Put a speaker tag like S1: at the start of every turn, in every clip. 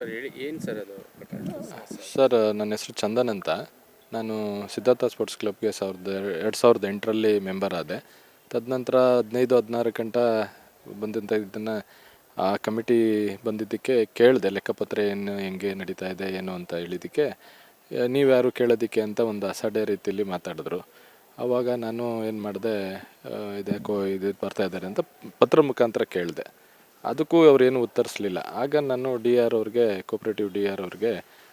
S1: Sir, ಹೇಳಿ, ಏನು sir ಅದು
S2: ಸರ್, ನನ್ನ ಹೆಸರು ಚಂದನ್ ಅಂತ. ನಾನು ಸಿದ್ಧಾರ್ಥ ಸ್ಪೋರ್ಟ್ಸ್ ಕ್ಲಬ್ಗೆ ಸಾವಿರದ ಎರಡು ಸಾವಿರದ ಎಂಟರಲ್ಲಿ ಮೆಂಬರ್ ಆದೆ. ತದನಂತರ ಹದಿನೈದು, ಹದಿನಾರು ಗಂಟ ಬಂದಂಥ ಇದನ್ನು, ಆ ಕಮಿಟಿ ಬಂದಿದ್ದಕ್ಕೆ ಕೇಳಿದೆ, ಲೆಕ್ಕಪತ್ರ ಏನು, ಹೆಂಗೆ ನಡೀತಾ ಇದೆ, ಏನು ಅಂತ ಹೇಳಿದ್ದಕ್ಕೆ. ನೀವ್ಯಾರು ಕೇಳೋದಕ್ಕೆ ಅಂತ ಒಂದು ಅಸಡ್ಡೆ ರೀತಿಯಲ್ಲಿ ಮಾತಾಡಿದ್ರು. ಆವಾಗ ನಾನು ಏನು ಮಾಡಿದೆ ಇದ್ಯಾಕೋ ಇದು ಬರ್ತಾ ಇದ್ದಾರೆ ಅಂತ ಪತ್ರ ಮುಖಾಂತರ ಕೇಳಿದೆ. ಅದಕ್ಕೂ ಏನು ಉತ್ತರಿಸಲಿಲ್ಲ. ಆಗ ನಾನು ಡಿ ಆರ್ ಅವ್ರಿಗೆ ಕೋಪ್ರೇಟಿವ್ ಡಿ ಆರ್ ಅವ್ರಿಗೆ,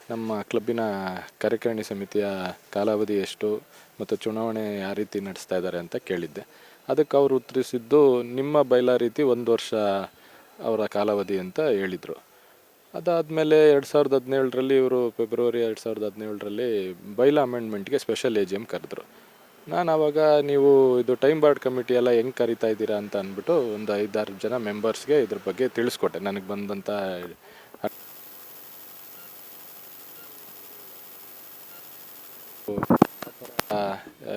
S2: ನಮ್ಮ ಕ್ಲಬ್ಬಿನ ಕಾರ್ಯಕಾರಿಣಿ ಸಮಿತಿಯ ಕಾಲಾವಧಿ ಎಷ್ಟು, ಮತ್ತು ಚುನಾವಣೆ ಯಾವ ರೀತಿ ನಡೆಸ್ತಾ ಇದ್ದಾರೆ ಅಂತ ಕೇಳಿದ್ದೆ. ಅದಕ್ಕೆ ಅವರು ಉತ್ತರಿಸಿದ್ದು, ನಿಮ್ಮ ಬೈಲಾ ರೀತಿ ಒಂದು ವರ್ಷ ಅವರ ಕಾಲಾವಧಿ ಅಂತ ಹೇಳಿದರು. ಅದಾದಮೇಲೆ ಎರಡು ಸಾವಿರದ ಹದಿನೇಳರಲ್ಲಿ ಇವರು, ಫೆಬ್ರವರಿ ಎರಡು ಸಾವಿರದ ಹದಿನೇಳರಲ್ಲಿ ಬೈಲಾ ಅಮೆಂಡ್ಮೆಂಟ್ಗೆ ಸ್ಪೆಷಲ್ ಎ ಜಿ ಎಂ ಕರೆದ್ರು. ನಾನು ಆವಾಗ ನೀವು ಇದು ಟೈಮ್ ಬಾರ್ಡ್ ಕಮಿಟಿ ಎಲ್ಲ ಹೆಂಗೆ ಕರಿತಾ ಇದ್ದೀರಾ ಅಂತ ಅಂದ್ಬಿಟ್ಟು ಒಂದು ಐದಾರು ಜನ ಮೆಂಬರ್ಸ್ಗೆ ಇದ್ರ ಬಗ್ಗೆ ತಿಳಿಸ್ಕೊಟ್ಟೆ. ನನಗೆ ಬಂದಂಥ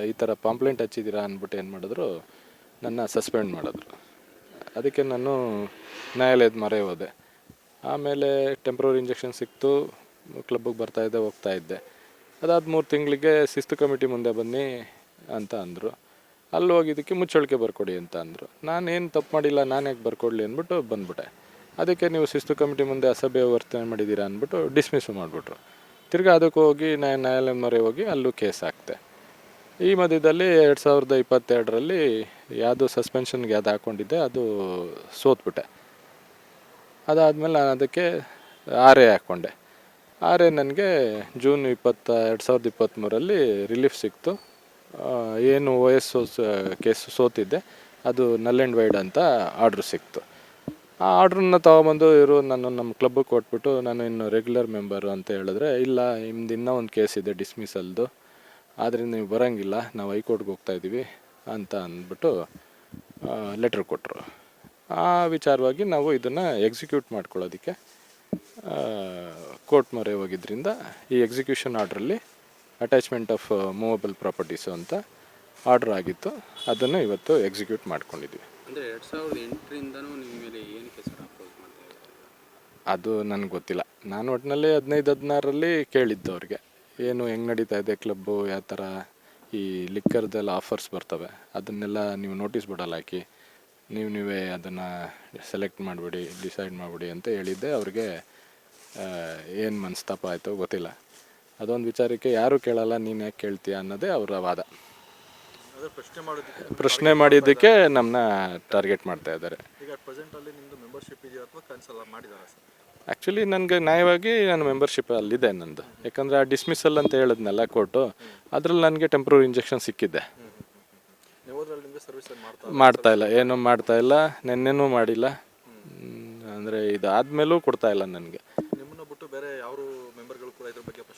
S2: ಈ ಥರ ಪಾಂಪ್ಲೆಂಟ್ ಹಚ್ಚಿದ್ದೀರಾ ಅಂದ್ಬಿಟ್ಟು ಏನು ಮಾಡಿದ್ರು, ನನ್ನ ಸಸ್ಪೆಂಡ್ ಮಾಡಿದ್ರು. ಅದಕ್ಕೆ ನಾನು ನ್ಯಾಯಾಲಯದ ಮರೆ ಹೋದೆ. ಆಮೇಲೆ ಟೆಂಪ್ರವರಿ ಇಂಜೆಕ್ಷನ್ ಸಿಕ್ತು ಕ್ಲಬ್ಬಿಗೆ ಹೋಗ್ತಾ ಇದ್ದೆ. ಅದಾದ ಮೂರು ತಿಂಗಳಿಗೆ ಶಿಸ್ತು ಕಮಿಟಿ ಮುಂದೆ ಬನ್ನಿ ಅಂತ ಅಂದರು. ಅಲ್ಲಿ ಹೋಗಿದ್ದಕ್ಕೆ ಮುಚ್ಚಳಿಕೆ ಬರ್ಕೊಡಿ ಅಂತ ಅಂದರು. ನಾನೇನು ತಪ್ಪು ಮಾಡಿಲ್ಲ, ನಾನು ಯಾಕೆ ಬರ್ಕೊಡ್ಲಿ ಅಂದ್ಬಿಟ್ಟು ಬಂದ್ಬಿಟ್ಟೆ. ಅದಕ್ಕೆ ನೀವು ಶಿಸ್ತು ಕಮಿಟಿ ಮುಂದೆ ಅಸಭ್ಯ ವರ್ತನೆ ಮಾಡಿದ್ದೀರಾ ಅಂದ್ಬಿಟ್ಟು ಡಿಸ್ಮಿಸ್ ಮಾಡಿಬಿಟ್ರು. ತಿರ್ಗಿ ಅದಕ್ಕೆ ಹೋಗಿ ನಾನು ನ್ಯಾಯಾಲಯ ಮೊರೆ ಹೋಗಿ ಅಲ್ಲೂ ಕೇಸ್ ಹಾಕ್ತೆ ಈ ಮಧ್ಯದಲ್ಲಿ ಎರಡು ಸಾವಿರದ ಇಪ್ಪತ್ತೆರಡರಲ್ಲಿ ಯಾವುದು ಸಸ್ಪೆನ್ಷನ್ಗೆ ಅದು ಹಾಕ್ಕೊಂಡಿದ್ದೆ ಅದು ಸೋತ್ಬಿಟ್ಟೆ. ಅದಾದಮೇಲೆ ನಾನು ಅದಕ್ಕೆ ಆರೆ ಹಾಕ್ಕೊಂಡೆ ಆರೆ ನನಗೆ ಜೂನ್ ಇಪ್ಪತ್ತ ಎರಡು ಸಾವಿರದ ಇಪ್ಪತ್ತ್ಮೂರಲ್ಲಿ ರಿಲೀಫ್ ಸಿಕ್ತು. ಏನು ಓ ಎಸ್ ಕೇಸ್ ಸೋತಿದ್ದೆ, ಅದು ನಲ್ ಆ್ಯಂಡ್ ವೈಡ್ ಅಂತ ಆರ್ಡ್ರ್ ಸಿಕ್ತು. ಆ ಆರ್ಡ್ರನ್ನ ತೊಗೊಬಂದು ಇವರು ನಾನು ನಮ್ಮ ಕ್ಲಬ್ಬಿಗೆ ಕೊಟ್ಬಿಟ್ಟು ನಾನು ಇನ್ನು ರೆಗ್ಯುಲರ್ ಮೆಂಬರು ಅಂತ ಹೇಳಿದ್ರೆ, ಇಲ್ಲ, ನಿಮ್ದು ಇನ್ನೂ ಒಂದು ಕೇಸ್ ಇದೆ ಡಿಸ್ಮಿಸಲ್ದು ಆದ್ದರಿಂದ ನೀವು ಬರೋಂಗಿಲ್ಲ, ನಾವು ಹೈಕೋರ್ಟ್ಗೆ ಹೋಗ್ತಾ ಇದ್ದೀವಿ ಅಂತ ಅಂದ್ಬಿಟ್ಟು ಲೆಟ್ರ್ ಕೊಟ್ಟರು ಆ ವಿಚಾರವಾಗಿ ನಾವು ಇದನ್ನು ಎಕ್ಸಿಕ್ಯೂಟ್ ಮಾಡ್ಕೊಳ್ಳೋದಕ್ಕೆ ಕೋರ್ಟ್ ಮೊರೆ ಹೋಗಿದ್ದರಿಂದ ಈ ಎಕ್ಸಿಕ್ಯೂಷನ್ ಆರ್ಡ್ರಲ್ಲಿ ಅಟ್ಯಾಚ್ಮೆಂಟ್ ಆಫ್ ಮೂವಬಲ್ ಪ್ರಾಪರ್ಟೀಸು ಅಂತ ಆರ್ಡರ್ ಆಗಿತ್ತು. ಅದನ್ನು ಇವತ್ತು ಎಕ್ಸಿಕ್ಯೂಟ್ ಮಾಡ್ಕೊಂಡಿದ್ವಿ.
S1: ಅಂದರೆ ಎರಡು ಸಾವಿರದ ಎಂಟರಿಂದನೂ ನಿಮ್ಮ ಮೇಲೆ ಏನಕ್ಕೆ ಸರ್ ಅಪ್ರೋಚ್ ಮಾಡ್ತಾ ಇದ್ದಾರೆ?
S2: ಅದು ನನಗೆ ಗೊತ್ತಿಲ್ಲ. ನಾನು ಒಟ್ಟಿನಲ್ಲಿ ಹದಿನೈದು ಹದಿನಾರರಲ್ಲಿ ಕೇಳಿದ್ದು ಅವ್ರಿಗೆ. ಏನು ಹೆಂಗೆ ನಡೀತಾ ಇದೆ ಕ್ಲಬ್ಬು ಯಾವ ಥರ ಈ ಲಿಕ್ಕರ್ದೆಲ್ಲ ಆಫರ್ಸ್ ಬರ್ತವೆ ಅದನ್ನೆಲ್ಲ ನೀವು ನೋಟಿಸ್ ಬೋರ್ಡಲ್ಲಿ ಹಾಕಿ ನೀವು ನೀವೇ ಅದನ್ನು ಸೆಲೆಕ್ಟ್ ಮಾಡಿಬಿಡಿ ಡಿಸೈಡ್ ಮಾಡಿಬಿಡಿ ಅಂತ ಹೇಳಿದ್ದೆ. ಅವ್ರಿಗೆ ಏನು ಮನಸ್ತಾಪ ಆಯಿತು ಗೊತ್ತಿಲ್ಲ. ಅದೊಂದು ವಿಚಾರಕ್ಕೆ ಯಾರೂ ಕೇಳಲ್ಲ ನೀನು ಯಾಕೆ ಕೇಳ್ತೀಯ ಅನ್ನೋದೇ ಅವರ ವಾದ
S3: ಪ್ರಶ್ನೆ ಮಾಡೋದಕ್ಕೆ
S2: ಪ್ರಶ್ನೆ ಮಾಡಿದ್ದಕ್ಕೆ ನಮ್ಮನ್ನ ಟಾರ್ಗೆಟ್ ಮಾಡ್ತಾ ಇದ್ದಾರೆ
S3: ಈಗ ಪ್ರೆಸೆಂಟ್ ಅಲ್ಲಿ ನಿಮ್ದು ಮೆಂಬರ್ಶಿಪ್ ಇದೆಯಾ ಅಥವಾ ಕ್ಯಾನ್ಸಲ್
S2: ಆ್ಯಕ್ಚುಲಿ ನನಗೆ ನ್ಯಾಯವಾಗಿ ನಾನು ಮೆಂಬರ್ಶಿಪ್ ಅಲ್ಲಿದೆ ನಂದು ಯಾಕಂದರೆ ಆ ಡಿಸ್ಮಿಸಲ್ ಅಂತ ಹೇಳಿದ್ನಲ್ಲ ಕೋರ್ಟು ಅದರಲ್ಲಿ ನನಗೆ ಟೆಂಪ್ರರಿ ಇಂಜೆಕ್ಷನ್ ಸಿಕ್ಕಿದ್ದೆ
S3: ಮಾಡ್ತಾ
S2: ಇಲ್ಲ ಏನೂ ಮಾಡ್ತಾ ಇಲ್ಲ ನೆನ್ನೆನೂ ಮಾಡಿಲ್ಲ ಅಂದರೆ ಇದಾದ್ಮೇಲೂ ಕೊಡ್ತಾ ಇಲ್ಲ ನನಗೆ
S3: ನಿಮ್ಮನ್ನು ಬಿಟ್ಟು ಬೇರೆ ಯಾರು ಮೆಂಬರ್ಗಳು ಕೂಡ ಇದ್ರ ಬಗ್ಗೆ ಪ್ರಶ್ನೆ ಮಾಡ್ತಾ ಇಲ್ವಾ ಹಿಂಗೆ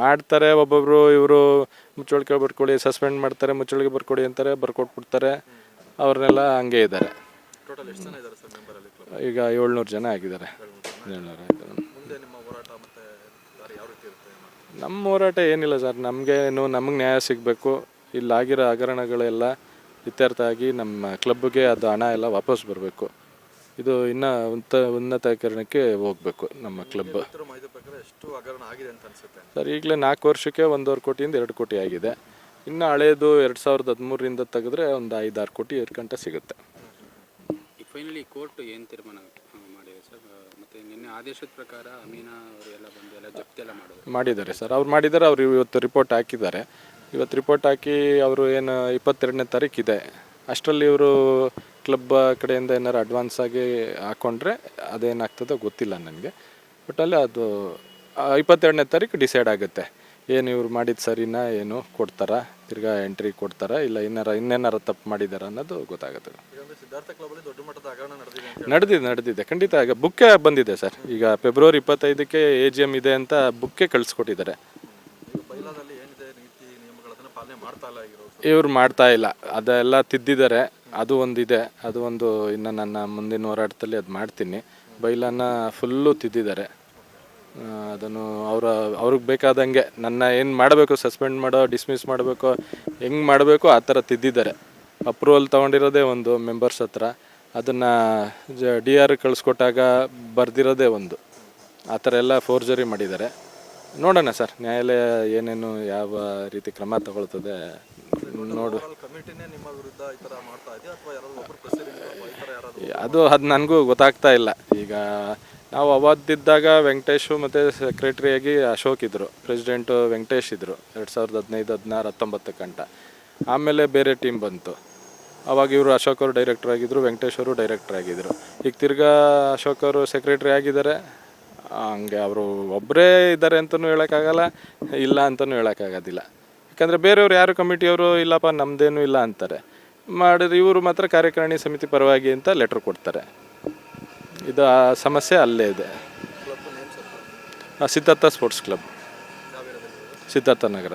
S2: ಮಾಡ್ತಾರೆ ಒಬ್ಬೊಬ್ಬರು ಇವರು ಮುಚ್ಚಳಿಕೆ ಬರ್ಕೊಡಿ ಸಸ್ಪೆಂಡ್ ಮಾಡ್ತಾರೆ ಮುಚ್ಚಳಿಕೆ ಬರ್ಕೊಡಿ ಅಂತಾರೆ ಬರ್ಕೊಟ್ಬಿಡ್ತಾರೆ. ಅವ್ರನ್ನೆಲ್ಲ ಹಂಗೆ ಇದ್ದಾರೆ. ಈಗ ಏಳ್ನೂರು ಜನ ಆಗಿದ್ದಾರೆ. ಏಳ್ನೂರು
S3: ನಿಮ್ಮ ಹೋರಾಟ
S2: ಏನಿಲ್ಲ ಸರ್. ನಮಗೇನು ನಮಗೆ ನ್ಯಾಯ ಸಿಗಬೇಕು. ಇಲ್ಲಾಗಿರೋ ಹಗರಣಗಳೆಲ್ಲ ಇತ್ಯರ್ಥ ಆಗಿ ನಮ್ಮ ಕ್ಲಬ್ಗೆ ಅದು ಹಣ ಎಲ್ಲ ವಾಪಸ್ ಬರಬೇಕು. ಇದು ಇನ್ನೂ ಉನ್ನತ ಉನ್ನತೀಕರಣಕ್ಕೆ ಹೋಗಬೇಕು ನಮ್ಮ ಕ್ಲಬ್
S3: ಎಷ್ಟು ಹಗರಣ ಆಗಿದೆ ಅಂತ ಅನ್ಸುತ್ತೆ?
S2: ಸರ್ ಈಗಲೇ ನಾಲ್ಕು ವರ್ಷಕ್ಕೆ ಒಂದೂವರೆ ಕೋಟಿಯಿಂದ ಎರಡು ಕೋಟಿ ಆಗಿದೆ. ಇನ್ನು ಹಳೇದು ಎರಡು ಸಾವಿರದ ಹದಿಮೂರರಿಂದ ತೆಗೆದ್ರೆ ಒಂದು ಐದಾರು ಕೋಟಿ ಎರಡು ಗಂಟೆ ಸಿಗುತ್ತೆ
S1: ಫೈನಲಿ ಕೋರ್ಟ್ ಏನು ತೀರ್ಮಾನ ಮಾಡಿದೆ ಸರ್? ಮತ್ತೆ ನಿನ್ನೆ ಆದೇಶದ ಪ್ರಕಾರ ಅಮೀನಾ ಅವರೆಲ್ಲ ಬಂದು ಎಲ್ಲ ಜಪ್ತಿ ಎಲ್ಲ ಮಾಡಿದ್ರು.
S2: ಮಾಡಿದ್ದಾರೆ ಸರ್. ಅವ್ರು ಮಾಡಿದ್ದಾರೆ ಅವ್ರು ಇವತ್ತು ರಿಪೋರ್ಟ್ ಹಾಕಿದ್ದಾರೆ. ಇವತ್ತು ರಿಪೋರ್ಟ್ ಹಾಕಿ ಅವರು ಏನು ಇಪ್ಪತ್ತೆರಡನೇ ತಾರೀಕಿದೆ. ಅಷ್ಟರಲ್ಲಿ ಇವರು ಕ್ಲಬ್ ಕಡೆಯಿಂದ ಏನಾರು ಅಡ್ವಾನ್ಸ್ ಆಗಿ ಹಾಕೊಂಡ್ರೆ ಅದೇನಾಗ್ತದೋ ಗೊತ್ತಿಲ್ಲ ನನಗೆ. ಬಟ್ ಅಲ್ಲಿ ಅದು ಇಪ್ಪತ್ತೆರಡನೇ ತಾರೀಕು ಡಿಸೈಡ್ ಆಗುತ್ತೆ. ಏನು ಇವ್ರು ಮಾಡಿದ ಸರಿನಾ ಏನು ಕೊಡ್ತಾರಾ ತಿರ್ಗಾ ಎಂಟ್ರಿ ಕೊಡ್ತಾರಾ ಇಲ್ಲ ಇನ್ನಾರ ಇನ್ನೇನಾರ ತಪ್ಪು ಮಾಡಿದಾರ ಅನ್ನೋದು ಗೊತ್ತಾಗುತ್ತೆ.
S3: ನಡೆದಿದೆ
S2: ನಡೆದಿದೆ ಖಂಡಿತ ಈಗ ಬುಕ್ಕೆ ಬಂದಿದೆ ಸರ್. ಈಗ ಫೆಬ್ರವರಿ ಇಪ್ಪತ್ತೈದಕ್ಕೆ ಎ ಜಿ ಎಂ ಇದೆ ಅಂತ ಬುಕ್ಕೆ ಕಳಿಸ್ಕೊಟ್ಟಿದ್ದಾರೆ. ಇವ್ರು ಮಾಡ್ತಾ ಇಲ್ಲ. ಅದೆಲ್ಲ ತಿದ್ದಿದ್ದಾರೆ. ಅದು ಒಂದಿದೆ. ಅದು ಒಂದು ಇನ್ನು ನನ್ನ ಮುಂದಿನ ಹೋರಾಟದಲ್ಲಿ ಅದು ಮಾಡ್ತೀನಿ. ಬೈಲನ್ನ ಫುಲ್ಲು ತಿದ್ದಿದ್ದಾರೆ. ಅದನ್ನು ಅವರ, ಅವ್ರಿಗೆ ಬೇಕಾದಂಗೆ ನನ್ನ ಏನು ಮಾಡಬೇಕು ಸಸ್ಪೆಂಡ್ ಮಾಡೋ ಡಿಸ್ಮಿಸ್ ಮಾಡಬೇಕು, ಹೆಂಗೆ ಮಾಡಬೇಕು ಆ ಥರ ತಿದ್ದಿದ್ದಾರೆ. ಅಪ್ರೂವಲ್ ತೊಗೊಂಡಿರೋದೇ ಒಂದು ಮೆಂಬರ್ಸ್ ಹತ್ರ. ಅದನ್ನು ಡಿ ಆರ್ ಕಳಿಸ್ಕೊಟ್ಟಾಗ ಬರ್ದಿರೋದೇ ಒಂದು. ಆ ಥರ ಎಲ್ಲ ಫೋರ್ಜರಿ ಮಾಡಿದ್ದಾರೆ. ನೋಡೋಣ ಸರ್, ನ್ಯಾಯಾಲಯ ಏನೇನು ಯಾವ ರೀತಿ ಕ್ರಮ ತಗೊಳ್ತದೆ ನೋಡು. ಅದು ಅದು ನನಗೂ ಗೊತ್ತಾಗ್ತಾ ಇಲ್ಲ. ಈಗ ನಾವು ಅವತ್ತಿದ್ದಾಗ ವೆಂಕಟೇಶು ಮತ್ತು ಸೆಕ್ರೆಟ್ರಿಯಾಗಿ ಅಶೋಕ್ ಇದ್ದರು ಪ್ರೆಸಿಡೆಂಟು ವೆಂಕಟೇಶ್ ಇದ್ದರು ಎರಡು ಸಾವಿರದ ಹದಿನೈದು ಹದಿನಾರು ಹತ್ತೊಂಬತ್ತು ಗಂಟ. ಆಮೇಲೆ ಬೇರೆ ಟೀಮ್ ಬಂತು. ಅವಾಗ ಇವರು ಅಶೋಕ್ ಅವರು ಡೈರೆಕ್ಟರ್ ಆಗಿದ್ದರು ವೆಂಕಟೇಶ್ ಅವರು ಡೈರೆಕ್ಟರ್ ಆಗಿದ್ದರು ಈಗ ತಿರ್ಗಾ ಅಶೋಕ್ ಅವರು ಸೆಕ್ರೆಟ್ರಿ ಆಗಿದ್ದಾರೆ ಹಂಗೆ ಅವರು ಒಬ್ಬರೇ ಇದ್ದಾರೆ ಅಂತಲೂ ಹೇಳೋಕ್ಕಾಗಲ್ಲ ಇಲ್ಲ ಅಂತಲೂ ಹೇಳೋಕ್ಕಾಗೋದಿಲ್ಲ. ಯಾಕಂದರೆ ಬೇರೆಯವರು ಯಾರು ಕಮಿಟಿಯವರು ಇಲ್ಲಪ್ಪ ನಮ್ಮದೇನು ಇಲ್ಲ ಅಂತಾರೆ. ಮಾಡಿದ್ರೆ ಇವರು ಮಾತ್ರ ಕಾರ್ಯಕಾರಿಣಿ ಸಮಿತಿ ಪರವಾಗಿ ಅಂತ ಲೆಟ್ರ್ ಕೊಡ್ತಾರೆ. ಇದು ಆ ಸಮಸ್ಯೆ ಅಲ್ಲೇ ಇದೆ. Siddhartha sports club Siddhartha Nagar.